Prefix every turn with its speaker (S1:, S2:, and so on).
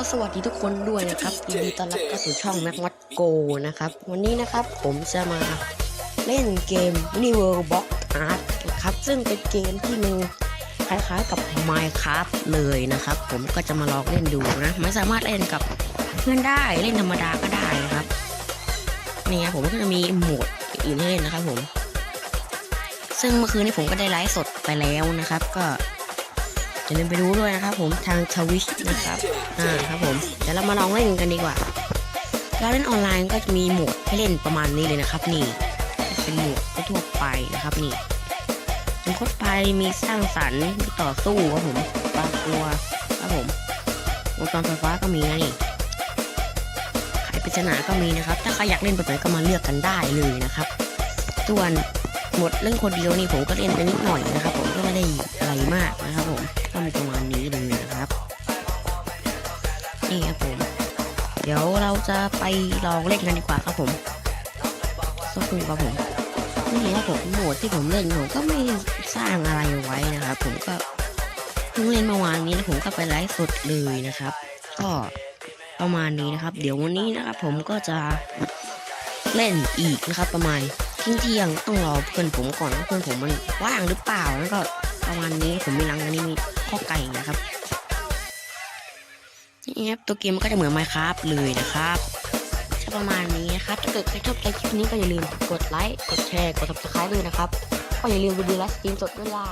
S1: สวัสดีทุกคนด้วยนะครับยินดีต้อนรับเข้าสู่ช่อง m a c m a t Go นะครับ วันนี้นะครับผมจะมาเล่นเกม New World Box Art นะครับ ซึ่งเป็นเกมที่มันคล้ายๆกับ Minecraft เลยนะครับ ผมก็จะมาลองเล่นดูนะไม่สามารถเล่นกับเพื่อนได้เล่นธรรมดาก็ได้นะครับนี่ครับผมก็จะมีโหมดอื่นให้เล่นนะครับผม ซึ่งเมื่อคืนนี้ผมก็ได้ไลฟ์สดไปแล้วนะครับ ก็ อย่าลืมไปดูด้วยนะครับผมทางทวิชนะครับอ่าครับผมเดี๋ยวเรามาลองเล่นกันดีกว่าเรเล่นออนไลน์ก็จะมีโหมดให้เล่นประมาณนี้เลยนะครับ นี่เป็นโหมดทั่วไปนะครับนี่มีโคตรไปมีสร้างสรรค์มีต่อสู้ครับผมปลากลัวครับผมวงจรไฟฟ้าก็มีนะนี่ไขปริศนาก็มีนะครับ ถ้าใครอยากเล่นแบบไหนก็มาเลือกกันได้เลยนะครับส่วนหมดเล่นคนเดียวนี่ผมก็เล่นไปนิดหน่อยนะครับ ผมก็ไม่ได้อะไรมากนะครับผม ประมาณนี้เลยนะครับ นี่ครับผม เดี๋ยวเราจะไปลองเล่นกันดีกว่าครับผมสักครู่ครับผมนี่ครับผมโหมดที่ผมเล่นผมก็ไม่สร้างอะไรไว้นะครับ ผมก็เพิ่งเล่นเมื่อวานนี้แล้วผมก็ไปไลฟ์สดเลยนะครับ ก็ประมาณนี้นะครับ เดี๋ยววันนี้นะครับ ผมก็จะเล่นอีกนะครับ ประมาณเที่ยงเที่ยงต้องรอเพื่อนผมก่อนเพื่อนผมมันว่างหรือเปล่าแล้วก็ ประมาณนี้ผมมีรังอันนี้มีข้อไก่นะครับนี่ครับตัวเกมมันก็จะเหมือนไมค์ครับเลยนะครับจะประมาณนี้นะครับถ้าเกิดใครชอบใจคลิปนี้ก็อย่าลืมกดไลค์กดแชร์กด subscribe ด้วยนะครับก็อย่าลืมไปดูไลฟ์สตรีมสดด้วยล่ะ